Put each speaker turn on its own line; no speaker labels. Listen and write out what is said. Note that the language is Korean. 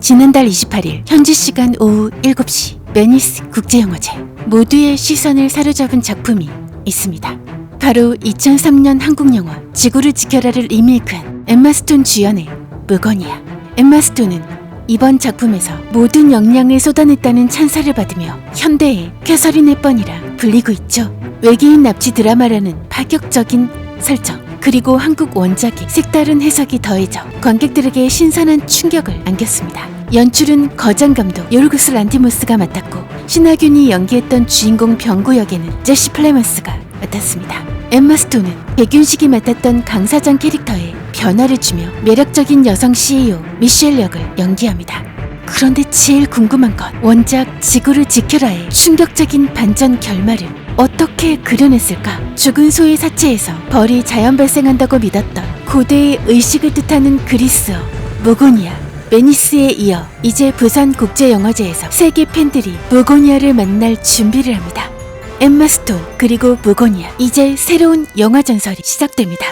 지난달 28일 현지 시간 오후 7시 베니스 국제영화제 모두의 시선을 사로잡은 작품이 있습니다. 바로 2003년 한국 영화 지구를 지켜라를 리메이크한 엠마 스톤 주연의 무거니아. 엠마 스톤은 이번 작품에서 모든 역량을 쏟아냈다는 찬사를 받으며 현대의 캐서린의 뻔이라 불리고 있죠. 외계인 납치 드라마라는 파격적인 설정 그리고 한국 원작의 색다른 해석이 더해져 관객들에게 신선한 충격을 안겼습니다. 연출은 거장 감독 요르구스 란티모스가 맡았고 신하균이 연기했던 주인공 병구 역에는 제시 플레먼스가 맡았습니다. 엠마 스톤은 백윤식이 맡았던 강사장 캐릭터에 변화를 주며 매력적인 여성 CEO 미셸 역을 연기합니다. 그런데 제일 궁금한 건 원작 지구를 지켜라의 충격적인 반전 결말을 어떻게 그려냈을까? 죽은 소의 사체에서 벌이 자연 발생한다고 믿었던 고대의 의식을 뜻하는 그리스어 무고니아 베니스에 이어 이제 부산 국제영화제에서 세계 팬들이 무고니아를 만날 준비를 합니다. 엠마 스톤 그리고 무고니아 이제 새로운 영화 전설이 시작됩니다.